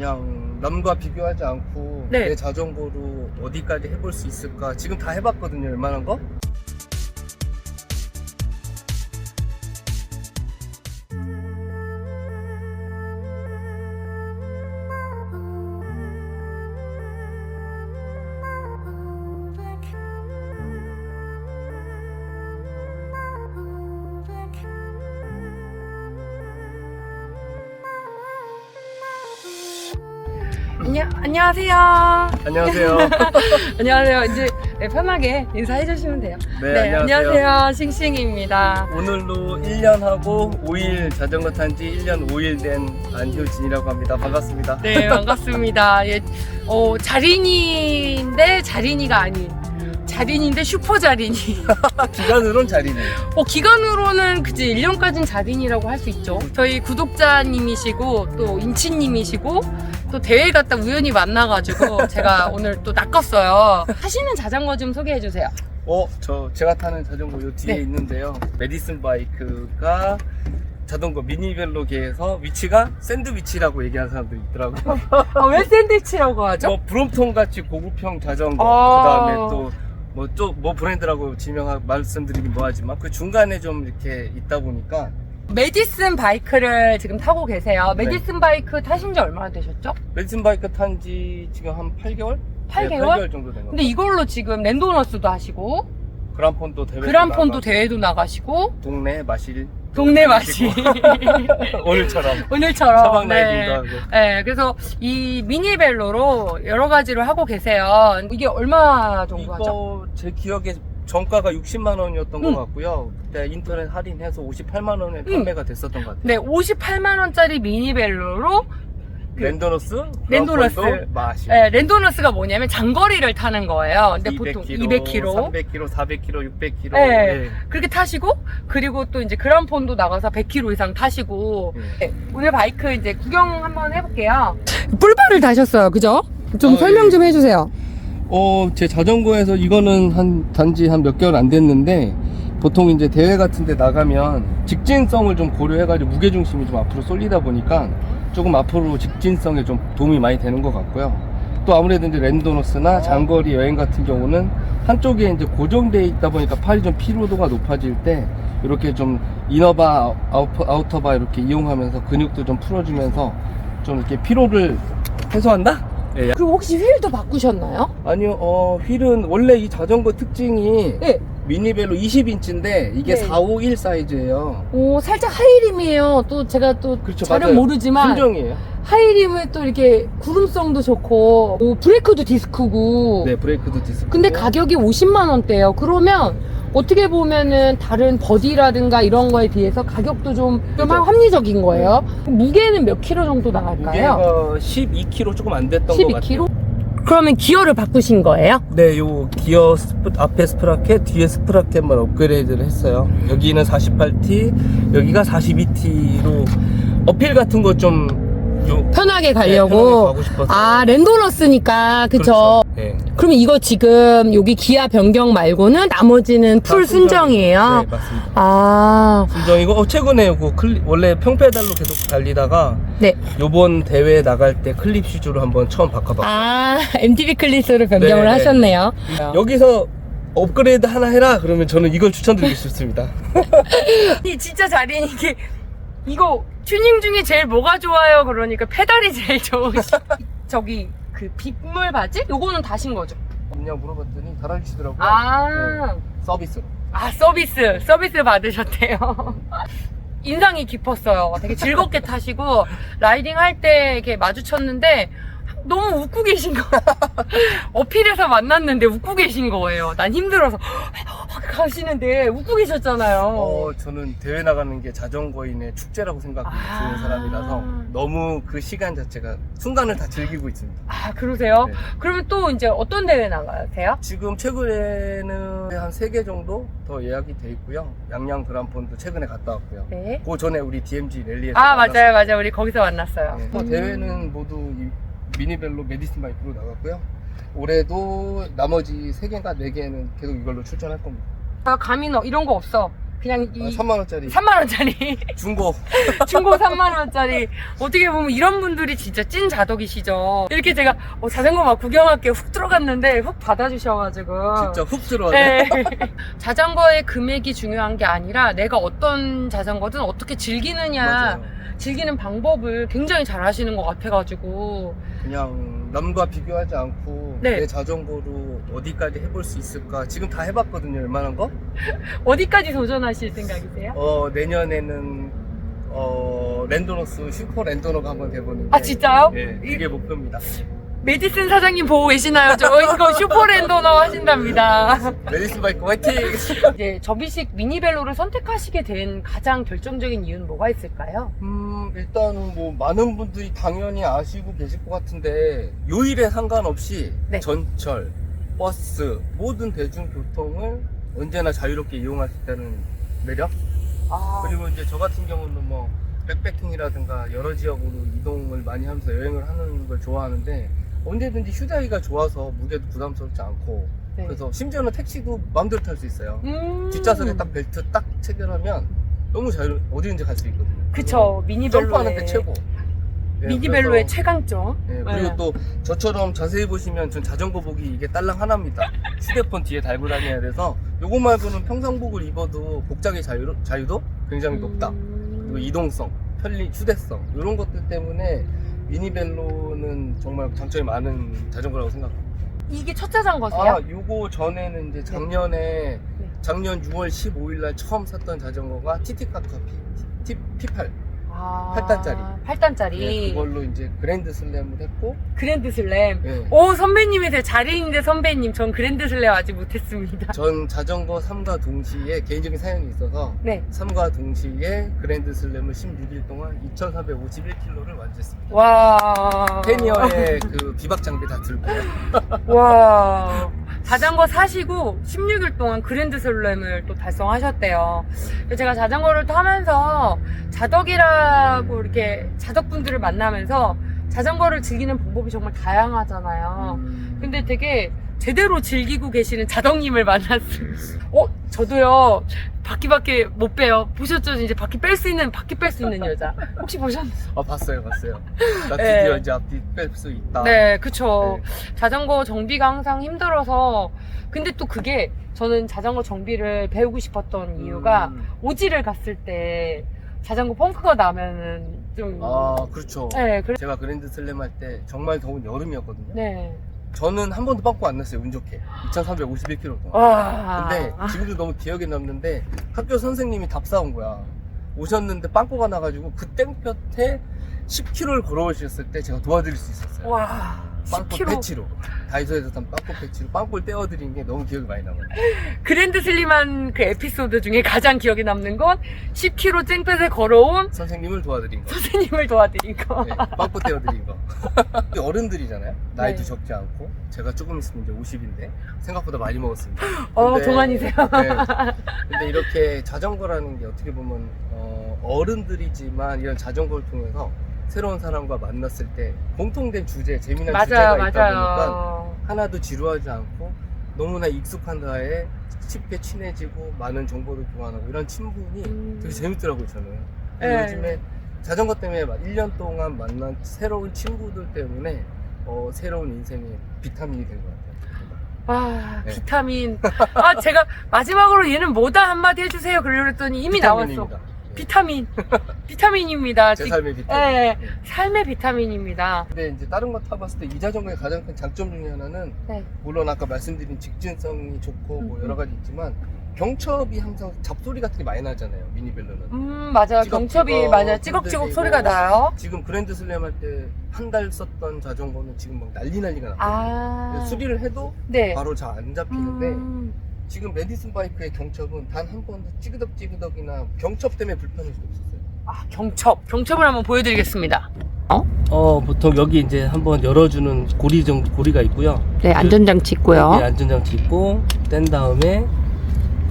그냥 남과 비교하지 않고 네. 내 자전거로 어디까지 해볼 수 있을까 지금 다 해봤거든요 웬만한 거 안녕, 안녕하세요. 안녕하세요 안녕하세요. 이제 네, 편하게 인사해 주시면 돼요. 네, 안녕하세요. 싱싱입니다. 오늘로 1년 하고 5일 자전거 탄 지 1년 5일 된 안효진이라고 합니다 반갑습니다 네, 반갑습니다. 예, 어, 자린이인데 자린이가 아닌 자린인데 슈퍼 자린이. 기간으론 자리네요 어, 기간으로는 그지 1년까지는 자린이라고 할 수 있죠. 저희 구독자님이시고 또 인치님이시고 또 대회 갔다 우연히 만나가지고 제가 오늘 또 낚았어요. 하시는 자전거 좀 소개해 주세요. 어, 저 제가 타는 자전거 요 뒤에 네. 있는데요. 메디슨 바이크가 자전거 미니벨로계에서 위치가 샌드위치라고 얘기하는 사람들이 있더라고요. 아, 왜 샌드위치라고 하죠? 뭐 브롬톤 같이 고급형 자전거, 아. 그다음에 또 뭐또뭐 브랜드라고 지명하 말씀드리긴 뭐하지만 그 중간에 좀 이렇게 있다 보니까 메디슨 바이크를 지금 타고 계세요. 메디슨 바이크 타신 지 얼마나 되셨죠? 메디슨 바이크 탄 지 지금 한 8개월? 8개월? 네, 8개월 정도 된 거. 근데 이걸로 지금 랜도너스도 하시고 그란폰도 대회 그란폰도 대회도 나가시고 동네 마실 동네 맛이 오늘처럼 오늘처럼 사방 네. 라이딩도 하고 네, 그래서 이 미니벨로로 여러 가지로 하고 계세요. 이게 얼마 정도 하죠? 이거 제 기억에 정가가 60만 원이었던 음. 것 같고요. 그때 인터넷 할인해서 58만 원에 음. 판매가 됐었던 것 같아요. 네, 58만 원짜리 미니벨로로 그- 랜더너스, 랜더너스. 그란폰도 마실. 네, 랜도너스가 뭐냐면 장거리를 타는 거예요. 근데 보통 200km, 200km 300km, 400km, 600km. 네. 그렇게 타시고 그리고 또 이제 그란폰도 나가서 100km 이상 타시고 네, 오늘 바이크 이제 구경 한번 해볼게요. 뿔바를 다셨어요, 그죠? 좀 아, 설명 예. 좀 해주세요. 어, 제 자전거에서 이거는 한 단지 한 몇 개월 안 됐는데 보통 이제 대회 같은 데 나가면 직진성을 좀 고려해가지고 무게중심이 좀 앞으로 쏠리다 보니까 조금 앞으로 직진성에 좀 도움이 많이 되는 것 같고요. 또 아무래도 이제 랜도너스나 장거리 여행 같은 경우는 한쪽에 이제 고정되어 있다 보니까 팔이 좀 피로도가 높아질 때 이렇게 좀 이너바 아우터, 아우터바 이렇게 이용하면서 근육도 좀 풀어주면서 좀 이렇게 피로를 해소한다? 예, 그리고 혹시 휠도 바꾸셨나요? 아니요, 어, 휠은 원래 이 자전거 특징이 네. 미니벨로 20인치인데 이게 네. 451 사이즈예요. 오, 살짝 하이림이에요. 또 제가 또 그렇죠, 잘은 맞아요. 모르지만 순정이에요. 하이림은 또 이렇게 구름성도 좋고 오, 브레이크도 디스크고 네, 브레이크도 디스크. 근데 가격이 50만 원대예요. 그러면 어떻게 보면은 다른 버디라든가 이런 거에 비해서 가격도 좀, 좀 그죠. 합리적인 거예요. 무게는 몇 킬로 정도 나갈까요? 무게가 12kg 조금 안 됐던 것 같아요. 12kg? 그러면 기어를 바꾸신 거예요? 네, 요 기어 스프, 앞에 스프라켓, 뒤에 스프라켓만 업그레이드를 했어요. 여기는 48T, 여기가 42T로 어필 같은 거 좀 편하게 네, 가려고. 싶어서. 아, 랜도너스니까. 그쵸. 그렇죠. 네. 그러면 이거 지금 여기 기아 변경 말고는 나머지는 풀다 순정이에요. 네, 맞습니다. 아, 순정이고 어, 최근에 요거 클립 원래 평페달로 계속 달리다가 네. 요번 대회 나갈 때 클립 슈즈로 한번 처음 바꿔봤어요. 아, MTB 클리스로 변경을 네, 네. 하셨네요. 여기서 업그레이드 하나 해라 그러면 저는 이걸 추천드리고 싶습니다. 이 진짜 자린 이게 이거 튜닝 중에 제일 뭐가 좋아요? 그러니까 페달이 제일 좋으시. 저기 그 빗물 바지? 요거는 다신 거죠? 그냥 물어봤더니 달아주시더라고요. 아, 네, 서비스로. 아 서비스 서비스 받으셨대요. 인상이 깊었어요. 되게 즐겁게 타시고 라이딩 할 때 이렇게 마주쳤는데 너무 웃고 계신 거. 어필해서 만났는데 웃고 계신 거예요. 난 힘들어서 가시는데 웃고 계셨잖아요. 어, 저는 대회 나가는 게 자전거인의 축제라고 생각하는 아. 사람이라서 너무 그 시간 자체가 순간을 다 즐기고 있습니다. 아 그러세요? 네. 그러면 또 이제 어떤 대회 나가세요? 지금 최근에는 한세개 정도 더 예약이 돼 있고요. 양양 그란폰도 최근에 갔다 왔고요. 네. 그 전에 우리 DMG 랠리에서 아 만났어요. 맞아요 맞아요 우리 거기서 만났어요. 네. 뭐 음. 대회는 모두 이 미니벨로 메디슨 바이크로 나갔고요. 올해도 나머지 세 개인가 네 개는 계속 이걸로 출전할 겁니다. 아 감히 너 이런 거 없어. 그냥 이 3만 원짜리 3만 원짜리 중고. 중고 3만 원짜리 어떻게 보면 이런 분들이 진짜 찐 자덕이시죠. 이렇게 제가 어, 자전거 막 구경할게 훅 들어갔는데 훅 받아주셔가지고 진짜 훅 들어와네. 네. 자전거의 금액이 중요한 게 아니라 내가 어떤 자전거든 어떻게 즐기느냐 맞아요. 즐기는 방법을 굉장히 잘 하시는 것 같아가지고 그냥 남과 비교하지 않고 네. 내 자전거로 어디까지 해볼 수 있을까 지금 다 해봤거든요 웬만한 거 어디까지 도전하실 생각이세요? 어, 내년에는 어, 랜도로스 슈퍼 랜도로가 한번 돼보는데 아 진짜요? 예, 그게 목표입니다 메디슨 사장님 보고 계시나요? 저 이거 슈퍼랜더너 하신답니다. 레디스 바이크 화이팅 이제 접이식 미니벨로를 선택하시게 된 가장 결정적인 이유는 뭐가 있을까요? 음 일단은 뭐 많은 분들이 당연히 아시고 계실 것 같은데 요일에 상관없이 네. 전철 버스 모든 대중교통을 언제나 자유롭게 이용할 수 있다는 매력 아, 그리고 이제 저 같은 경우는 뭐 백패킹이라든가 여러 지역으로 이동을 많이 하면서 여행을 하는 걸 좋아하는데 언제든지 휴대하기가 좋아서 무게도 부담스럽지 않고 네. 그래서 심지어는 택시도 마음대로 탈 수 있어요 음. 뒷좌석에 딱 벨트 딱 체결하면 너무 자유 어디든지 갈 수 있거든요 그쵸 미니벨로의 점프하는데 최고 예, 미니벨로의 그래서, 최강점. 예, 네. 그리고 또 저처럼 자세히 보시면 전 자전거 복이 이게 딸랑 하나입니다 휴대폰 뒤에 달고 다녀야 돼서 요거 말고는 평상복을 입어도 복장의 자유, 자유도 굉장히 높다 음. 그리고 이동성, 편리, 휴대성 이런 것들 때문에 미니벨로는 정말 장점이 많은 자전거라고 생각합니다. 이게 첫 자전거세요? 아, 요거 전에는 이제 작년에 네. 작년 6월 15일 날 처음 샀던 자전거가 TT카 커피 T, P8 아, 8단짜리. 8단짜리. 네, 그걸로 이제 그랜드 슬램을 했고 그랜드 슬램. 예. 오 선배님이세요. 자리인데 선배님. 전 그랜드 슬램 아직 못했습니다. 전 자전거 3과 동시에 개인적인 사연이 있어서 네. 3과 동시에 그랜드 슬램을 16일 동안 2,451km를 완주했습니다. 와. 테니어의 그 비박 장비 다 들고 와. 자전거 사시고 16일 동안 그랜드 슬램을 또 달성하셨대요. 제가 자전거를 타면서 자덕이라고 이렇게 자덕분들을 만나면서 자전거를 즐기는 방법이 정말 다양하잖아요. 음, 근데 되게 제대로 즐기고 계시는 자덕님을 만났어요. 어, 저도요, 바퀴밖에 못 빼요. 보셨죠? 이제 바퀴 뺄 수 있는, 바퀴 뺄 수 있는 여자. 혹시 보셨나요? 아 봤어요 봤어요 나 네. 드디어 이제 앞뒤 뺄 수 있다 네, 그쵸. 네. 자전거 정비가 항상 힘들어서. 근데 또 그게 저는 자전거 정비를 배우고 싶었던 이유가 음, 오지를 갔을 때 자전거 펑크가 나면은 좀. 아 그렇죠 네, 그래. 제가 그랜드 슬램 할 때 정말 더운 여름이었거든요 네. 저는 한 번도 빵꾸 안 났어요 운 좋게 2351km 동안 와. 근데 지금도 너무 기억에 남는데 학교 선생님이 답사 온 거야 오셨는데 빵꾸가 나가지고 그 땡볕에 10km를 걸어오셨을 때 제가 도와드릴 수 있었어요 와. 빵꾸 10kg. 패치로 다이소에서 산 빵꾸 패치로 빵꾸를 떼어드린 게 너무 기억이 많이 남아요 그랜드 슬림한 그 에피소드 중에 가장 기억에 남는 건 10km 쨍볕에 걸어온 선생님을 도와드린 거 선생님을 도와드린 거. 네, 빵꾸 떼어드린 거 어른들이잖아요 나이도 네. 적지 않고 제가 조금 있으면 이제 50인데 생각보다 많이 먹었습니다 어, 근데- 동안이세요. 네. 근데 이렇게 자전거라는 게 어떻게 보면 어, 어른들이지만 이런 자전거를 통해서 새로운 사람과 만났을 때 공통된 주제, 재미난 맞아요, 주제가 있다 보니까 맞아요. 하나도 지루하지 않고 너무나 익숙한 다에 쉽게 친해지고 많은 정보를 교환하고 이런 친분이 음. 되게 재밌더라고요 저는 네. 요즘에 자전거 때문에 막 1년 동안 만난 새로운 친구들 때문에 어, 새로운 인생의 비타민이 된 것 같아요 아, 네. 비타민. 아, 제가 마지막으로 얘는 뭐다 한마디 해주세요. 그러려 했더니 이미 나왔어. 비타민입니다. 예. 비타민. 비타민입니다. 제 지- 삶의 비타민 네, 예. 삶의 비타민입니다. 근데 이제 다른 거 타봤을 때 이 자전거의 가장 큰 장점 중에 하나는 네. 물론 아까 말씀드린 직진성이 좋고 뭐 음, 여러 가지 있지만 경첩이 항상 잡소리 같은 게 많이 나잖아요 미니벨로는 음, 맞아요. 찌걱찌걱 경첩이, 맞아요. 찌걱찌걱 흔들리고. 소리가 나요. 지금 그랜드 슬램 할 때 한 달 썼던 자전거는 지금 막 난리 난리가 났거든요 아. 수리를 해도 네. 바로 잘 안 잡히는데 음. 지금 메디슨 바이크의 경첩은 단 한 번도 찌그덕찌그덕이나 경첩 때문에 불편한 적이 없었어요 아, 경첩. 경첩을 한번 보여드리겠습니다. 어 보통 여기 이제 한번 열어주는 고리 정 고리가 있고요 네, 안전장치 있고요. 여기 안전장치 있고 뗀 다음에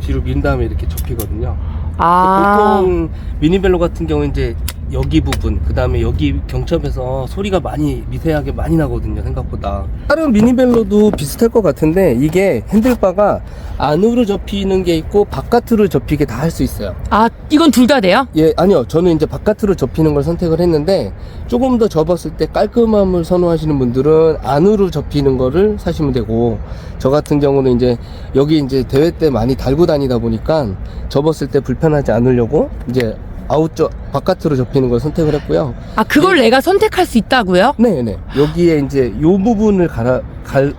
뒤로 민 다음에 이렇게 접히거든요 아. 보통 미니벨로 같은 경우 이제 여기 부분 그 다음에 여기 경첩에서 소리가 많이 미세하게 많이 나거든요 생각보다. 다른 미니벨로도 비슷할 것 같은데 이게 핸들바가 안으로 접히는 게 있고 바깥으로 접히게 다 할 수 있어요. 아, 이건 둘 다 돼요? 예 아니요. 저는 이제 바깥으로 접히는 걸 선택을 했는데 조금 더 접었을 때 깔끔함을 선호하시는 분들은 안으로 접히는 거를 사시면 되고 저 같은 경우는 이제 여기 이제 대회 때 많이 달고 다니다 보니까 접었을 때 불편하지 않으려고 이제 아웃저 바깥으로 접히는 걸 선택을 했고요. 아, 그걸 내가 선택할 수 있다고요? 네네 여기에 이제 요 부분을 갈아 갈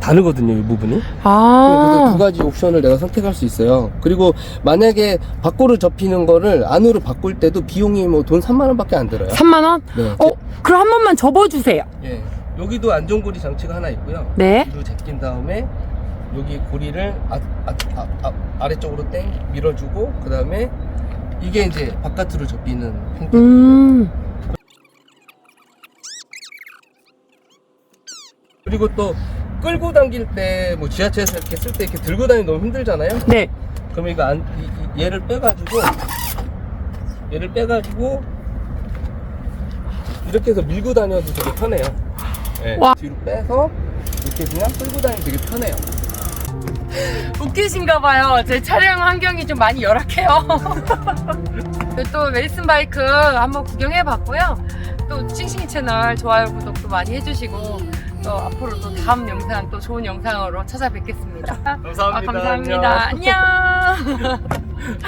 다르거든요 이 부분이. 그래서 두 아, 가지 옵션을 내가 선택할 수 있어요. 그리고 만약에 밖으로 접히는 거를 안으로 바꿀 때도 비용이 뭐 돈 3만 원밖에 안 들어요. 3만 원? 네. 어, 그럼 한 번만 접어주세요. 예. 여기도 안전고리 장치가 하나 있고요. 네. 뒤로 제낀 다음에 여기 고리를 아, 아, 아, 아, 아래쪽으로 땡 밀어주고 그 다음에 이게 이제 바깥으로 접히는 형태. 음, 그리고 또 끌고 당길 때 뭐 지하철에서 이렇게 쓸 때 이렇게 들고 다니기 너무 힘들잖아요. 네. 그럼 이거 안, 이- 이- 얘를 빼가지고 얘를 빼가지고 이렇게 해서 밀고 다녀도 되게 편해요. 예, 와. 뒤로 빼서 이렇게 그냥 끌고 다니면 되게 편해요. 웃기신가 봐요. 제 촬영 환경이 좀 많이 열악해요. 또 멜슨 바이크 한번 구경해 봤고요. 또 싱싱이 채널 좋아요, 구독도 많이 해주시고 또 앞으로 또 다음 영상 또 좋은 영상으로 찾아뵙겠습니다. 감사합니다. 아, 감사합니다. 안녕.